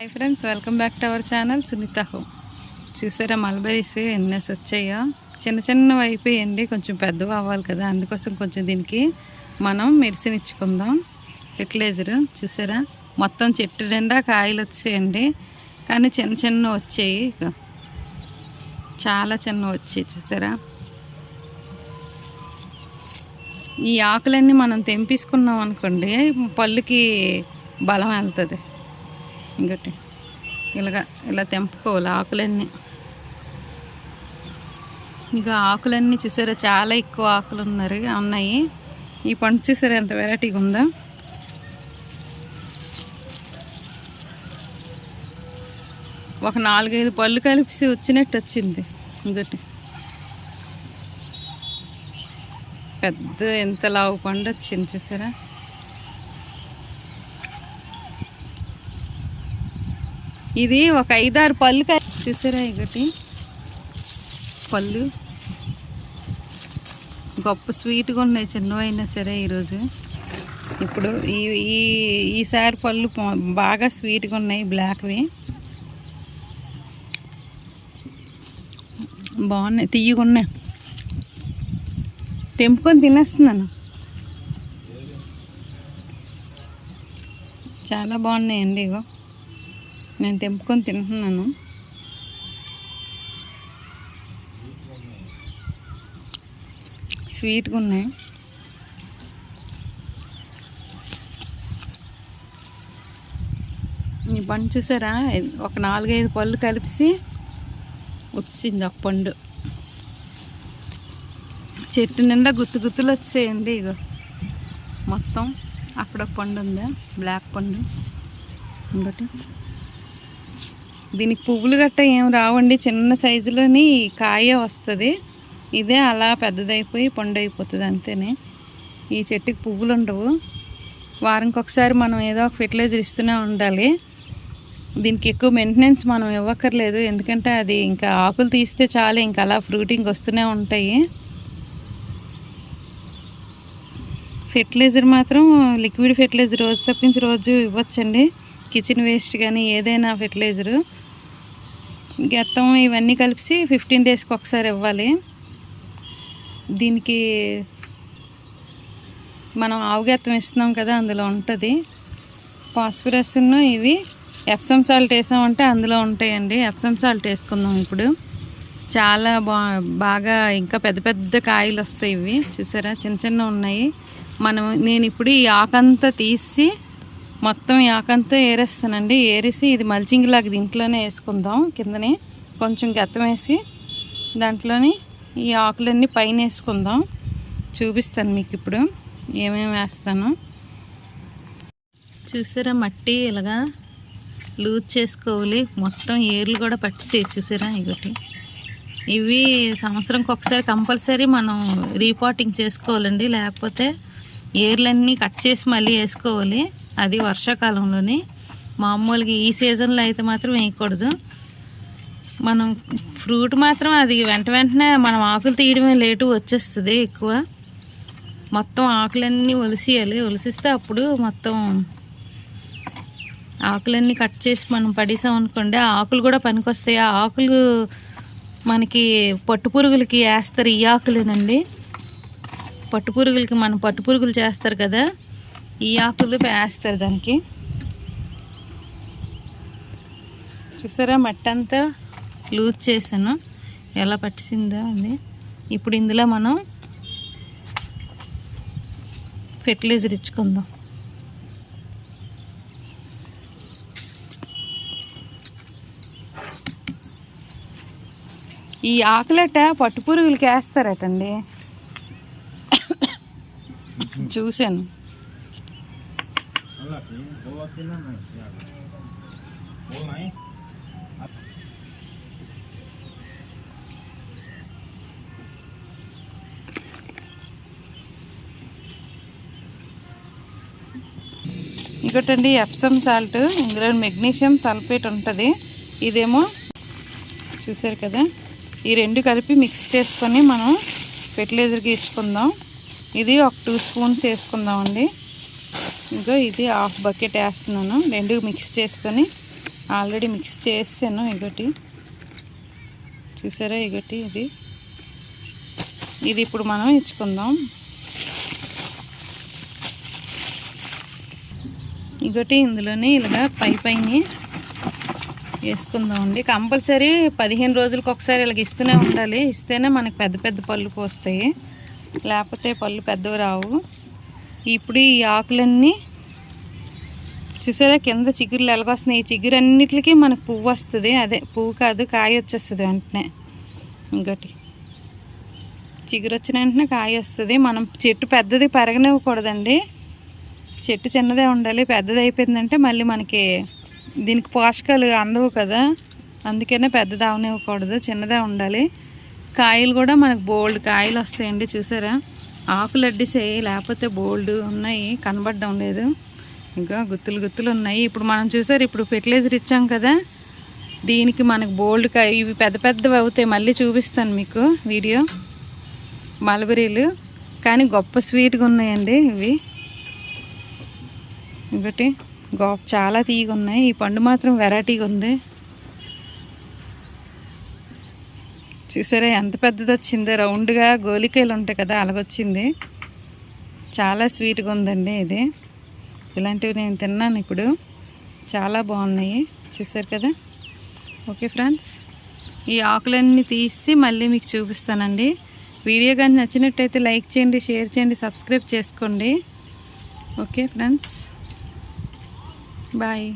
Hi friends welcome back to our channel Sunitha home చూసారా mulberries ఎన్నెస్ వచ్చాయో? చిన్న చిన్నవి అయిపోయండి కొంచెం పెద్దవి అవ్వాలి కదా అందుకోసం కొంచెం దీనికి మనం మెడిసిన్ ఇచ్చుకుందాం. ఫెర్టిలైజర్ చూసారా? మొత్తం చెట్టు నిండా కాయలు వచ్చాయండి. కానీ చిన్న చిన్న వచ్చాయి. చాలా చిన్న వచ్చాయి చూసారా? ఈ ఆకులన్నీ మనం తెంపేసుకున్నాం అనుకోండి పళ్ళుకి బలం వెళ్తుంది. ఇంకటి ఇలాగా ఇలా తెంపుకోవాలి ఆకులన్నీ. ఇక ఆకులన్నీ చూసారా చాలా ఎక్కువ ఆకులు ఉన్నారు ఉన్నాయి. ఈ పండు చూసారా ఎంత వెరైటీగా ఉందా. ఒక నాలుగైదు పళ్ళు కలిపి వచ్చినట్టు వచ్చింది ఇంకటి పెద్ద ఎంత లావు పండు వచ్చింది చూసారా. ఇది ఒక ఐదారు పళ్ళు చూసారా ఒకటి పళ్ళు. గొప్ప స్వీట్గా ఉన్నాయి చిన్నవైనా సరే ఈరోజు. ఇప్పుడు ఈ ఈ ఈసారి పళ్ళు బాగా స్వీట్గా ఉన్నాయి బ్లాక్వి. బాగున్నాయి తీయగా ఉన్నాయి. తెంపుకొని తినేస్తున్నాను. చాలా బాగున్నాయండి ఇగో. నేను తెంపుకొని తింటున్నాను. స్వీట్గా ఉన్నాయి. ఈ పండు చూసారా? ఒక నాలుగైదు పళ్ళు కలిపి వచ్చింది ఆ పండు. చెట్టు నిండా గుత్తు గుత్తులు వచ్చాయండి ఇగో. మొత్తం అక్కడ పండు ఉందా. బ్లాక్ పండు. ఇంకోటి. దీనికి పువ్వులు గట్ట ఏం రావండి. చిన్న సైజులోని కాయ వస్తుంది. ఇదే అలా పెద్దదైపోయి పండు అయిపోతుంది అంతేనే. ఈ చెట్టుకి పువ్వులు ఉండవు. వారానికి ఒకసారి మనం ఏదో ఒక ఫెర్టిలైజర్ ఇస్తూనే ఉండాలి. దీనికి ఎక్కువ మెయింటెనెన్స్ మనం ఇవ్వక్కర్లేదు. ఎందుకంటే అది ఇంకా ఆకులు తీస్తే చాలు ఇంకా అలా ఫ్రూటింగ్ వస్తూనే ఉంటాయి. ఫెర్టిలైజర్ మాత్రం లిక్విడ్ ఫెర్టిలైజర్ రోజు తప్పించి రోజు ఇవ్వచ్చండి. కిచెన్ వేస్ట్ కానీ ఏదైనా ఫెర్టిలైజరు. గెత్తం ఇవన్నీ కలిపి ఫిఫ్టీన్ డేస్కి ఒకసారి ఇవ్వాలి. దీనికి మనం ఆవు గెత్తం ఇస్తున్నాం కదా అందులో ఉంటుంది. పాస్పిరస్ను ఇవి ఎప్సమ్ సాల్ట్ వేసామంటే అందులో ఉంటాయండి. ఎప్సమ్ సాల్ట్ వేసుకుందాం ఇప్పుడు. చాలా బా బాగా ఇంకా పెద్ద పెద్ద కాయలు వస్తాయి ఇవి. చూసారా? చిన్న చిన్న ఉన్నాయి. మనం నేను ఇప్పుడు ఈ ఆకంతా తీసి మొత్తం ఈ ఆకంతా ఏరేస్తానండి. ఏరేసి ఇది మల్చింగ్ లాగా దీంట్లోనే వేసుకుందాం కిందనే. కొంచెం గత్తం వేసి దాంట్లోని ఈ ఆకులన్నీ పైన వేసుకుందాం. చూపిస్తాను మీకు ఇప్పుడు ఏమేమి వేస్తాను. చూసారా మట్టి ఇలాగా లూజ్ చేసుకోవాలి. మొత్తం ఏర్లు కూడా పట్టిసే చూసారా ఇగోటి. ఇవి సంవత్సరంకి ఒకసారి కంపల్సరీ మనం రీపాటింగ్ చేసుకోవాలండి. లేకపోతే ఏర్లన్నీ కట్ చేసి మళ్ళీ వేసుకోవాలి. అది వర్షాకాలంలోని. మామూలుగా ఈ సీజన్లో అయితే మాత్రం వేయకూడదు. మనం ఫ్రూట్ మాత్రం అది వెంట వెంటనే మనం ఆకులు తీయడమే లేటు వచ్చేస్తుంది ఎక్కువ. మొత్తం ఆకులన్నీ ఒలిసియాలి. ఒలిసిస్తే అప్పుడు మొత్తం ఆకులన్నీ కట్ చేసి మనం పడేసాం అనుకోండి ఆ ఆకులు కూడా పనికొస్తాయి. ఆ ఆకులు మనకి పట్టు పురుగులకి వేస్తారు. ఈ ఆకులేనండి. పట్టు పురుగులకి మనం పట్టు పురుగులు చేస్తారు కదా. ఈ ఆకులు వేస్తారు దానికి. చూసారా? మట్టి అంతా లూజ్ చేశాను. ఎలా పట్టిసిందో అది ఇప్పుడు ఇందులో మనం ఫెర్టిలైజర్ ఇచ్చుకుందాం. ఈ ఆకులట పట్టు పురుగులకి వేస్తారటండి చూశాను. ఇంకోటండి ఎప్సమ్ సాల్ట్ ఇందులో మెగ్నీషియం సల్ఫేట్ ఉంటుంది. ఇదేమో చూసారు కదా? ఈ రెండు కలిపి మిక్స్ చేసుకొని మనం ఫెర్టిలైజర్కి ఇచ్చుకుందాం. ఇది ఒక టూ స్పూన్స్ వేసుకుందామండి. ఇంకా ఇది హాఫ్ బకెట్ వేస్తున్నాను. రెండు మిక్స్ చేసుకొని ఆల్రెడీ మిక్స్ చేసాను ఇగటి. చూసారా ఇగటి ఇది? ఇది ఇప్పుడు మనం ఇచ్చుకుందాం. ఇగటి ఇందులోనే ఇలాగా పై పైన వేసుకుందామండి. కంపల్సరీ పదిహేను రోజులకు ఒకసారి ఇలాగ ఇస్తూనే ఉండాలి. ఇస్తేనే మనకి పెద్ద పెద్ద పళ్ళు పోస్తాయి. లేకపోతే పళ్ళు పెద్దవి రావు. ఇప్పుడు ఈ ఆకులన్నీ చూసారా? కింద చిగురులు ఎలాగొస్తున్నాయి. ఈ చిగురు అన్నిటికీ మనకు పువ్వు వస్తుంది. అదే పువ్వు కాదు కాయ వచ్చేస్తుంది వెంటనే. ఇంకోటి. చిగురు వచ్చిన వెంటనే కాయ వస్తుంది. మనం చెట్టు పెద్దది పెరగనివ్వకూడదండి. చెట్టు చిన్నదే ఉండాలి. పెద్దది అయిపోయిందంటే మళ్ళీ మనకి దీనికి పోషకాలు అందవు కదా. అందుకనే పెద్దది అవనివ్వకూడదు. చిన్నదే ఉండాలి. కాయలు కూడా మనకు బోల్డ్ కాయలు వస్తాయండి. చూసారా? ఆకులు అడ్డిసాయి లేకపోతే బోల్డ్ ఉన్నాయి కనబడడం లేదు. ఇంకా గుత్తులు గుత్తులు ఉన్నాయి. ఇప్పుడు మనం చూసారు ఇప్పుడు ఫెర్టిలైజర్ ఇచ్చాం కదా. దీనికి మనకు బోల్డ్ ఇవి పెద్ద పెద్దవి అవుతాయి. మళ్ళీ చూపిస్తాను మీకు వీడియో. మలబరీలు. కానీ గొప్ప స్వీట్గా ఉన్నాయండి ఇవి. ఇంకోటి గొప్ప చాలా తీగ ఉన్నాయి. ఈ పండు మాత్రం వెరైటీగా ఉంది. చూసారా ఎంత పెద్దది వచ్చిందో. రౌండ్గా గోలికాయలు ఉంటాయి కదా అలాగొచ్చింది. చాలా స్వీట్గా ఉందండి ఇది. ఇలాంటివి నేను తిన్నాను ఇప్పుడు. చాలా బాగున్నాయి. చూసారు కదా? ఓకే ఫ్రెండ్స్ ఈ ఆకులన్నీ తీసి మళ్ళీ మీకు చూపిస్తానండి. వీడియో కానీ నచ్చినట్టయితే లైక్ చేయండి షేర్ చేయండి సబ్స్క్రైబ్ చేసుకోండి. Okay friends bye.